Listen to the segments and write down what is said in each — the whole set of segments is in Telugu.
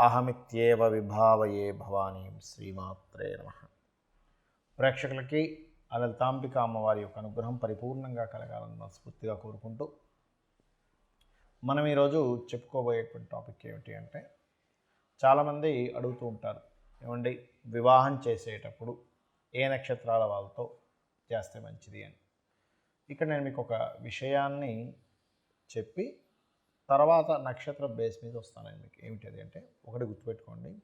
అహమిత్యేవ విభావయే భవానీం శ్రీమాత్రే నమ. ప్రేక్షకులకి ఆ అమ్మవారి యొక్క అనుగ్రహం పరిపూర్ణంగా కలగాలని మనస్ఫూర్తిగా కోరుకుంటూ మనం ఈరోజు చెప్పుకోబోయేటువంటి టాపిక్ ఏమిటి అంటే చాలామంది అడుగుతూ ఉంటారు ఏమండి వివాహం చేసేటప్పుడు ఏ నక్షత్రాల వాళ్ళతో చేస్తే మంచిది అని. ఇక్కడ నేను మీకు ఒక విషయాన్ని చెప్పి తర్వాత నక్షత్ర బేస్ మీద వస్తాను మీకు. ఏమిటి అంటే ఒకటి గుర్తుపెట్టుకోండి.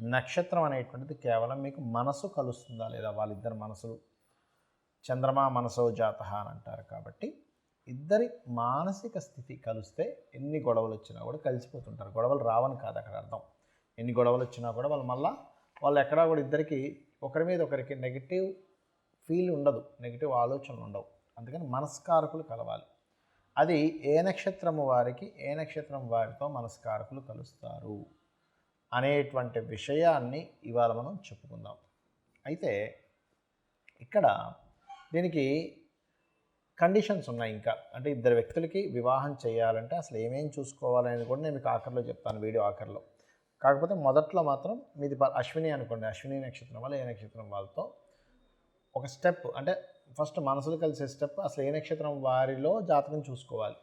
నక్షత్రం అనేటువంటిది కేవలం మీకు మనసు కలుస్తుందా లేదా? వాళ్ళిద్దరు మనసులు. చంద్రమా మనసో జాత అని అంటారు కాబట్టి ఇద్దరి మానసిక స్థితి కలిస్తే ఎన్ని గొడవలు వచ్చినా కూడా కలిసిపోతుంటారు. గొడవలు రావని కాదు అక్కడ అర్థం. ఎన్ని గొడవలు వచ్చినా కూడా వాళ్ళు మళ్ళా వాళ్ళు ఎక్కడా కూడా ఇద్దరికి ఒకరి మీద ఒకరికి నెగిటివ్ ఫీల్ ఉండదు. నెగిటివ్ ఆలోచనలు ఉండవు. అందుకని మనస్కారకులు కలవాలి. అది ఏ నక్షత్రము వారికి ఏ నక్షత్రం వారితో మనస్కారకులు కలుస్తారు అనేటువంటి విషయాన్ని ఇవాళ మనం చెప్పుకుందాం. అయితే ఇక్కడ దీనికి కండిషన్స్ ఉన్నాయి ఇంకా. అంటే ఇద్దరు వ్యక్తులకి వివాహం చేయాలంటే అసలు ఏమేం చూసుకోవాలనేది కూడా నేను మీకు ఆఖరిలో చెప్తాను వీడియో ఆఖరిలో. కాకపోతే మొదట్లో మాత్రం మీది అశ్విని అనుకోండి. అశ్విని నక్షత్రం వల్ల ఏ నక్షత్రం వాళ్ళతో ఒక స్టెప్ అంటే ఫస్ట్ మనసులు కలిసే స్టెప్ అసలు ఏ నక్షత్రం వారిలో జాతకం చూసుకోవాలి.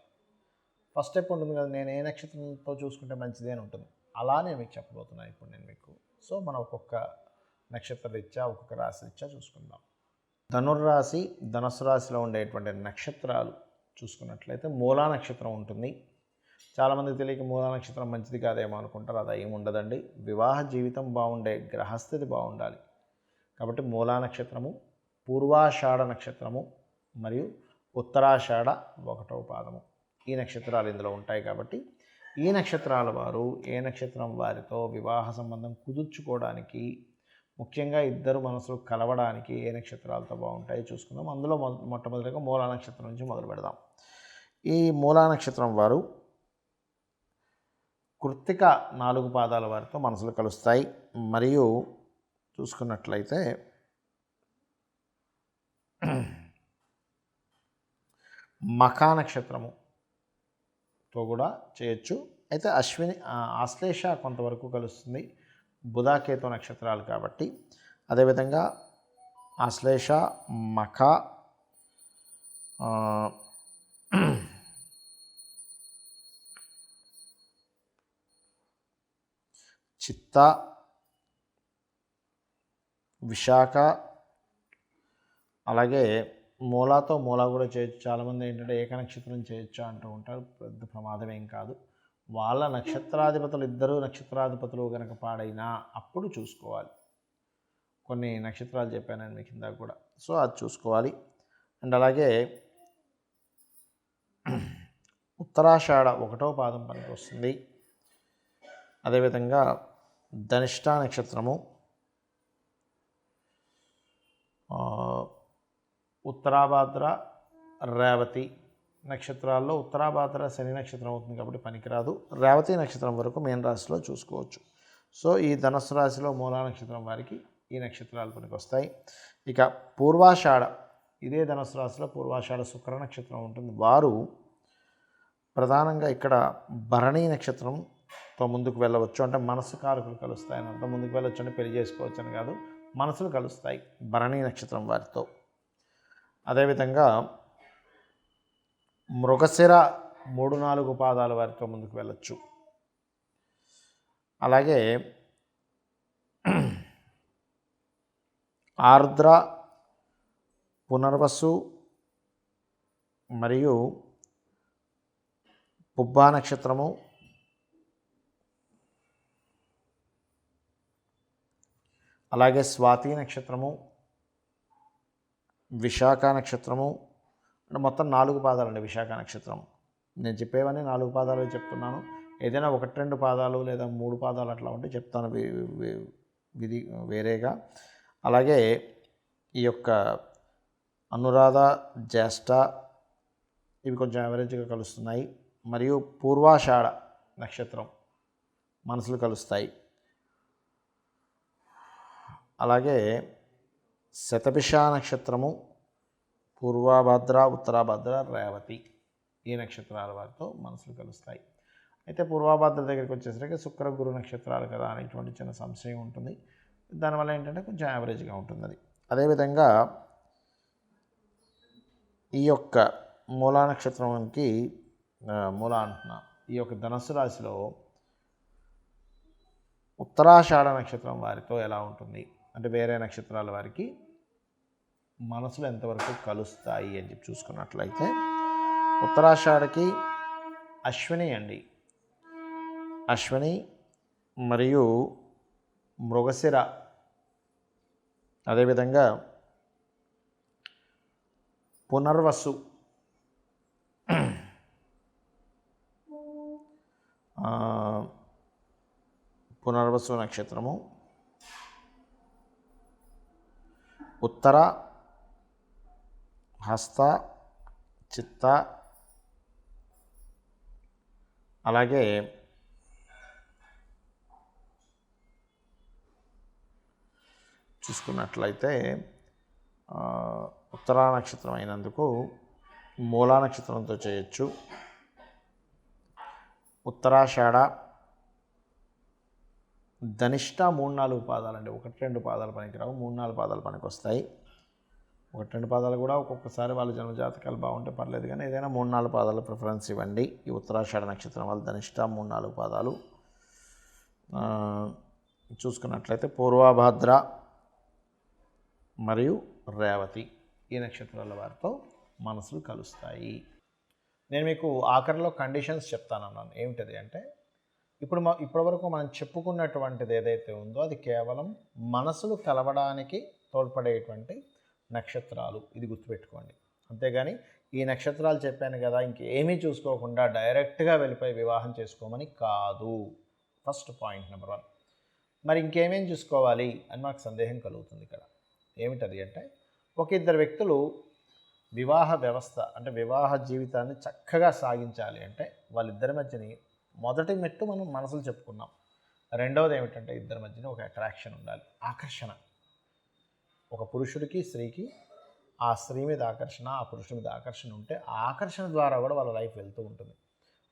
ఫస్ట్ స్టెప్ ఉంటుంది కదా నేను ఏ నక్షత్రంతో చూసుకుంటే మంచిది అని ఉంటుంది. అలా నేను మీకు చెప్పబోతున్నాను ఇప్పుడు నేను మీకు. సో మనం ఒక్కొక్క నక్షత్ర రీత్యా ఒక్కొక్క రాశి రీత్యా చూసుకుందాం. ధనుర్రాశి ధనుసు రాశిలో ఉండేటువంటి నక్షత్రాలు చూసుకున్నట్లయితే మూలా నక్షత్రం ఉంటుంది. చాలామంది తెలియక మూలా నక్షత్రం మంచిది కాదేమో అనుకుంటారు అది ఏమి ఉండదండి. వివాహ జీవితం బాగుండే గ్రహస్థితి బాగుండాలి. కాబట్టి మూలా నక్షత్రము పూర్వాషాఢ నక్షత్రము మరియు ఉత్తరాషాఢ ఒకటవ పాదము. ఈ నక్షత్రాలు ఇందులో ఉంటాయి కాబట్టి ఈ నక్షత్రాల వారు ఏ నక్షత్రం వారితో వివాహ సంబంధం కుదుర్చుకోవడానికి ముఖ్యంగా ఇద్దరు మనసులు కలవడానికి ఏ నక్షత్రాలతో బాగుంటాయి చూసుకుందాం. అందులో మొ- మొట్టమొదటిగా మూలా నక్షత్రం నుంచి మొదలు పెడదాం. ఈ మూలా నక్షత్రం వారు కృత్తిక నాలుగు పాదాల వారితో మనసులు కలుస్తాయి. మరియు చూసుకున్నట్లయితే మఖా నక్షత్రముతో కూడా చేయొచ్చు. అయితే అశ్విని ఆశ్లేష కొంతవరకు కలుస్తుంది బుధాకేతు నక్షత్రాలు కాబట్టి. అదేవిధంగా ఆశ్లేష మఖ చిత్త విశాఖ అలాగే మూలాతో మూలా కూడా చేయొచ్చు. చాలామంది ఏంటంటే ఏక నక్షత్రం చేయొచ్చు అంటూ ఉంటారు. పెద్ద ప్రమాదం ఏం కాదు. వాళ్ళ నక్షత్రాధిపతులు ఇద్దరు నక్షత్రాధిపతులు కనుక పాడైనా అప్పుడు చూసుకోవాలి. కొన్ని నక్షత్రాలు చెప్పాను నేను కింద కూడా. సో అది చూసుకోవాలి. అండ్ అలాగే ఉత్తరాషాఢ ఒకటో పాదం పనికి వస్తుంది. అదేవిధంగా ధనిష్ట నక్షత్రము ఆ, ఉత్తరాభాద్ర రేవతి నక్షత్రాల్లో ఉత్తరాభాద్ర శని నక్షత్రం అవుతుంది కాబట్టి పనికిరాదు. రేవతి నక్షత్రం వరకు మేన్ రాశిలో చూసుకోవచ్చు. సో ఈ ధనుసు రాశిలో మూలా నక్షత్రం వారికి ఈ నక్షత్రాలు పనికొస్తాయి. ఇక పూర్వాషాఢ ఇదే ధనుసు రాశిలో పూర్వాషాఢ శుక్ర నక్షత్రం ఉంటుంది. వారు ప్రధానంగా ఇక్కడ భరణీ నక్షత్రంతో ముందుకు వెళ్ళవచ్చు. అంటే మనసు కారకులు కలుస్తాయని అంత ముందుకు వెళ్ళవచ్చు అంటే పెళ్ళి చేసుకోవచ్చు అని కాదు మనసులు కలుస్తాయి భరణీ నక్షత్రం వారితో. అదేవిధంగా మృగశిర మూడు నాలుగు పాదాల వారితో ముందుకు వెళ్ళొచ్చు. అలాగే ఆర్ద్ర పునర్వసు మరియు పుబ్బా నక్షత్రము అలాగే స్వాతి నక్షత్రము విశాఖ నక్షత్రము అంటే మొత్తం నాలుగు పాదాలండి విశాఖ నక్షత్రం నేను చెప్పేవన్నీ నాలుగు పాదాలు చెప్తున్నాను. ఏదైనా ఒకటి రెండు పాదాలు లేదా మూడు పాదాలు అట్లా ఉంటే చెప్తాను విధి వేరేగా. అలాగే ఈ యొక్క అనురాధ జ్యేష్ఠ ఇవి కొంచెం యావరేజ్గా కలుస్తున్నాయి. మరియు పూర్వాషాఢ నక్షత్రం మనసులు కలుస్తాయి. అలాగే శతభిష నక్షత్రము పూర్వభద్ర ఉత్తరాభద్ర రేవతి ఈ నక్షత్రాల వారితో మనసులు కలుస్తాయి. అయితే పూర్వభద్ర దగ్గరికి వచ్చేసరికి శుక్ర గురు నక్షత్రాలు కదా అనేటువంటి చిన్న సంశయం ఉంటుంది. దానివల్ల ఏంటంటే కొంచెం యావరేజ్గా ఉంటుంది అది అదేవిధంగా ఈ యొక్క మూలా నక్షత్రంకి మూలా మూల అంటున్నా ఈ యొక్క ధనస్సు రాశిలో ఉత్తరాషాఢ నక్షత్రం వారితో ఎలా ఉంటుంది? అంటే వేరే నక్షత్రాల వారికి మనసులు ఎంతవరకు కలుస్తాయి అని చెప్పి చూసుకున్నట్లయితే ఉత్తరాషాఢకి అశ్విని అండి. అశ్విని మరియు మృగశిర. అదేవిధంగా పునర్వసు. పునర్వసు నక్షత్రము. ఉత్తర హస్త చిత్త అలాగే చూసుకున్నట్లయితే ఉత్తరా నక్షత్రం అయినందుకు మూలా నక్షత్రంతో చేయొచ్చు. ఉత్తరాషాఢ ధనిష్ట మూడు నాలుగు పాదాలండి. ఒకటి రెండు పాదాలు పనికిరావు మూడు నాలుగు పాదాలు పనికి వస్తాయి ఒకటి రెండు పాదాలు కూడా ఒక్కొక్కసారి వాళ్ళ జన్మజాతకాలు బాగుంటే పర్లేదు కానీ ఏదైనా మూడు నాలుగు పాదాలు ప్రిఫరెన్స్ ఇవ్వండి. ఈ ఉత్తరాషాఢ నక్షత్రం వల్ల ధనిష్ట మూడు నాలుగు పాదాలు. చూసుకున్నట్లయితే పూర్వభద్ర మరియు రేవతి ఈ నక్షత్రాల వారితో మనసులు కలుస్తాయి. నేను మీకు ఆఖరిలో కండిషన్స్ చెప్తానన్నాను. ఏమిటది అంటే ఇప్పుడు మా ఇప్పటివరకు మనం చెప్పుకున్నటువంటిది ఏదైతే ఉందో అది కేవలం మనసులు కలవడానికి తోడ్పడేటువంటి నక్షత్రాలు. ఇది గుర్తుపెట్టుకోండి. అంతేగాని ఈ నక్షత్రాలు చెప్పాను కదా ఇంకేమీ చూసుకోకుండా డైరెక్ట్గా వెళ్ళిపోయి వివాహం చేసుకోమని కాదు. First point number one. మరి ఇంకేమేం చూసుకోవాలి అని మాకు సందేహం కలుగుతుంది ఇక్కడ. ఏమిటది అంటే ఒక ఇద్దరు వ్యక్తులు వివాహ వ్యవస్థ అంటే వివాహ జీవితాన్ని చక్కగా సాగించాలి అంటే వాళ్ళిద్దరి మధ్యని మొదటి మెట్టు మనం మనసులు చెప్పుకున్నాం. రెండవది ఏమిటంటే ఇద్దరి మధ్యన ఒక అట్రాక్షన్ ఉండాలి. ఆకర్షణ. ఒక పురుషుడికి స్త్రీకి ఆ స్త్రీ మీద ఆకర్షణ ఆ పురుషుడి మీద ఆకర్షణ ఉంటే ఆ ఆకర్షణ ద్వారా కూడా వాళ్ళ లైఫ్ వెళ్తూ ఉంటుంది.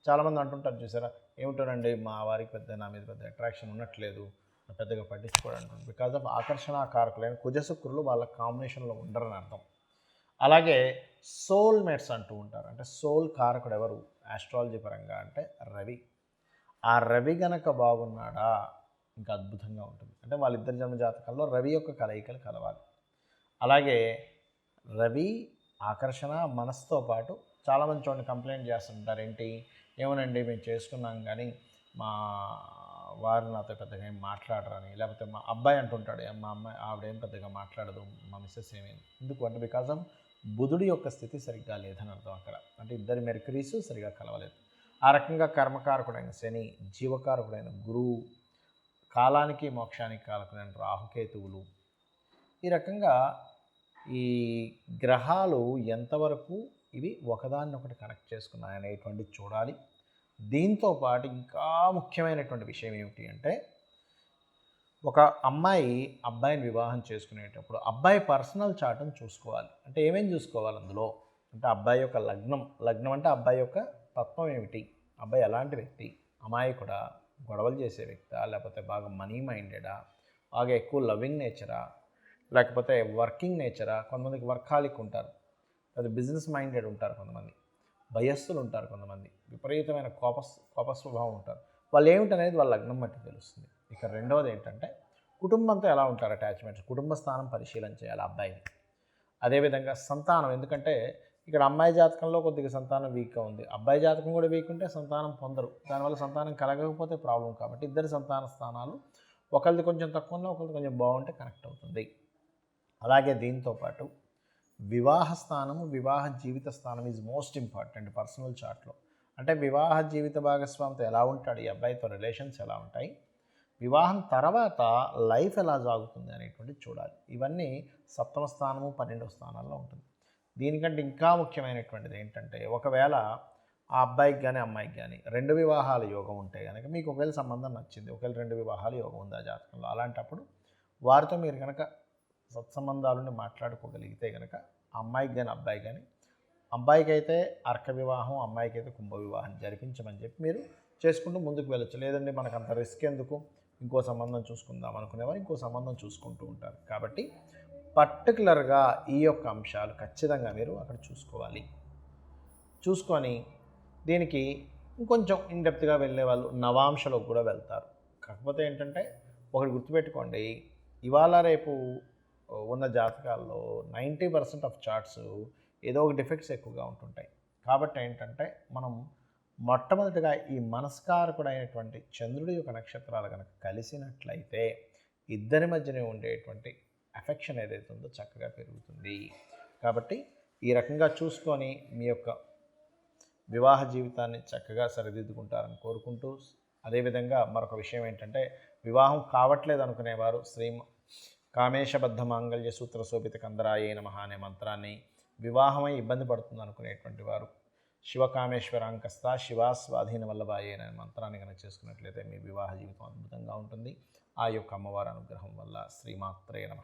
చాలామంది అంటుంటారు చూసారా ఏమిటోనండి మా వారికి పెద్ద నా మీద పెద్ద అట్రాక్షన్ ఉండట్లేదు. పెద్దగా పట్టించుకోవడం బికాజ్ ఆఫ్ ఆకర్షణ కారకులైన కుజశుక్రులు వాళ్ళ కాంబినేషన్లో ఉండరని అర్థం. అలాగే సోల్ మేట్స్ అంటూ ఉంటారు. అంటే సోల్ కారకుడు ఎవరు? ఆస్ట్రాలజీ పరంగా అంటే రవి. ఆ రవి గనక బాగున్నాడా? ఇంకా అద్భుతంగా ఉంటుంది. అంటే వాళ్ళిద్దరి జన్మ జాతకాల్లో రవి యొక్క కలయికలు కలవాలి. అలాగే రవి ఆకర్షణ మనసుతో పాటు చాలామంది చూడండి కంప్లైంట్ చేస్తుంటారు ఏంటి ఏమోనండి మేము చేసుకున్నాం కానీ మా వారు నాతో పెద్దగా ఏం మాట్లాడరని లేకపోతే మా అబ్బాయి అంటుంటాడు మా అమ్మాయి ఆవిడేం పెద్దగా మాట్లాడదు మా మిస్సెస్ ఏమీ? ఎందుకు అంటే బికాజ్ ఆఫ్ బుధుడి యొక్క స్థితి సరిగ్గా లేదని అర్థం అక్కడ. అంటే ఇద్దరి మెర్కరీస్ సరిగా కలవలేదు. ఆ రకంగా కర్మకారకుడైన శని జీవకారకుడైన గురువు కాలానికి మోక్షానికి కారకుడైన రాహుకేతువులు ఈ రకంగా ఈ గ్రహాలు ఎంతవరకు ఇవి ఒకదాన్నొకటి కనెక్ట్ చేసుకున్నాయనేటువంటి చూడాలి. దీంతో పాటు ఇంకా ముఖ్యమైనటువంటి విషయం ఏమిటి అంటే ఒక అమ్మాయి అబ్బాయిని వివాహం చేసుకునేటప్పుడు అబ్బాయి పర్సనల్ చార్ట్ని చూసుకోవాలి. అంటే ఏమేం చూసుకోవాలి అందులో? అంటే అబ్బాయి యొక్క లగ్నం లగ్నం అంటే అబ్బాయి యొక్క తత్వం ఏమిటి? అబ్బాయి ఎలాంటి వ్యక్తి అమ్మాయి కూడా గొడవలు చేసే వ్యక్తా లేకపోతే బాగా మనీ మైండెడా బాగా ఎక్కువ లవింగ్ నేచరా లేకపోతే వర్కింగ్ నేచరా? కొంతమందికి వర్కాలిక్ ఉంటారు. అది బిజినెస్ మైండెడ్ ఉంటారు కొంతమంది. భయస్సులు ఉంటారు కొంతమంది. విపరీతమైన కోప కోప స్వభావం ఉంటారు. వాళ్ళు ఏమిటనేది వాళ్ళ లగ్నం బట్టి తెలుస్తుంది. ఇక రెండవది ఏంటంటే కుటుంబంతో ఎలా ఉంటారు అటాచ్మెంట్స్? కుటుంబ స్థానం పరిశీలన చేయాలి అబ్బాయిని. అదేవిధంగా సంతానం. ఎందుకంటే ఇక్కడ అమ్మాయి జాతకంలో కొద్దిగా సంతానం వీక్గా ఉంది. అబ్బాయి జాతకం కూడా వీక్ ఉంటే సంతానం పొందరు. దానివల్ల సంతానం కలగకపోతే ప్రాబ్లం కాబట్టి ఇద్దరి సంతాన స్థానాలు ఒకరిది కొంచెం తక్కువ ఉన్నా ఒకరిది కొంచెం బాగుంటే కనెక్ట్ అవుతుంది. అలాగే దీంతో పాటు వివాహ స్థానము వివాహ జీవిత స్థానం ఈజ్ మోస్ట్ ఇంపార్టెంట్ పర్సనల్ చార్ట్లో అంటే వివాహ జీవిత భాగస్వామితో ఎలా ఉంటాడు? ఈ అబ్బాయితో రిలేషన్స్ ఎలా ఉంటాయి? వివాహం తర్వాత లైఫ్ ఎలా సాగుతుంది అనేటువంటిది చూడాలి. ఇవన్నీ సప్తమ స్థానము పన్నెండవ స్థానాల్లో ఉంటుంది. దీనికంటే ఇంకా ముఖ్యమైనటువంటిది ఏంటంటే ఒకవేళ ఆ అబ్బాయికి కానీ అమ్మాయికి కానీ రెండు వివాహాల యోగం ఉంటే కనుక మీకు ఒకవేళ సంబంధం నచ్చింది ఒకవేళ రెండు వివాహాల యోగం ఉంది ఆ జాతకంలో? అలాంటప్పుడు వారితో మీరు కనుక సత్సంబంధాలను మాట్లాడుకోగలిగితే కనుక అమ్మాయికి కానీ అబ్బాయి కానీ అబ్బాయికి అయితే అర్క వివాహం అమ్మాయికి అయితే కుంభ వివాహం జరిపించమని చెప్పి మీరు చేసుకుంటూ ముందుకు వెళ్ళొచ్చు. లేదండి మనకు అంత రిస్క్ ఎందుకు? ఇంకో సంబంధం చూసుకుందాం అనుకునేవారు ఇంకో సంబంధం చూసుకుంటూ ఉంటారు. కాబట్టి పర్టికులర్గా ఈ యొక్క అంశాలు ఖచ్చితంగా మీరు అక్కడ చూసుకోవాలి. చూసుకొని దీనికి ఇంకొంచెం ఇన్డెప్త్గా వెళ్ళే వాళ్ళు నవాంశలోకి కూడా వెళ్తారు. కాకపోతే ఏంటంటే ఒకటి గుర్తుపెట్టుకోండి ఇవాళ రేపు ఉన్న జాతకాల్లో నైంటీ పర్సెంట్ ఆఫ్ చార్ట్స్ ఏదో ఒక డిఫెక్ట్స్ ఎక్కువగా ఉంటుంటాయి. కాబట్టి ఏంటంటే మనం మొట్టమొదటిగా ఈ మనస్కారకుడైనటువంటి చంద్రుడి యొక్క నక్షత్రాలు కనుక కలిసినట్లయితే ఇద్దరి మధ్యనే ఉండేటువంటి అఫెక్షన్ ఏదైతే ఉందో చక్కగా పెరుగుతుంది. కాబట్టి ఈ రకంగా చూసుకొని మీ యొక్క వివాహ జీవితాన్ని చక్కగా సరిదిద్దుకుంటారని కోరుకుంటూ అదేవిధంగా మరొక విషయం ఏంటంటే వివాహం కావట్లేదు అనుకునేవారు శ్రీ కామేశబద్ధ మాంగళ్య సూత్ర శోభిత కందరాయే మహా అనే మంత్రాన్ని వివాహమై ఇబ్బంది పడుతుంది అనుకునేటువంటి వారు శివకామేశ్వరాంకస్త శివా స్వాధీన వల్లభాయే అనే మంత్రాన్ని కనుక చేసుకున్నట్లయితే మీ వివాహ జీవితం అద్భుతంగా ఉంటుంది. ఆ యొక్క అమ్మవారి అనుగ్రహం వల్ల శ్రీమాత్రే నమ.